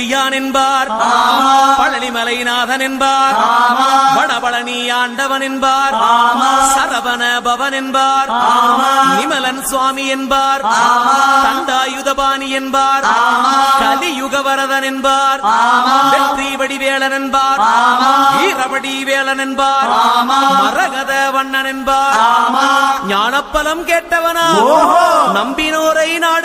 குன்றக்குடியான் என்பார் பழனிமலைநாதன் என்பார் வடபழனி ஆண்டவன் என்பார் சரவண பவன் என்பார் நிமலன் சுவாமி என்பார் தண்டாயுதபாணி என்பார் கலியுக வரதன் என்பார் வெற்றி வடிவேலன் என்பார் வீரபடி வேலன் என்பார் மரகத வண்ணன் என்பார் ஞானப்பலம் கேட்டவனா நம்பினோரை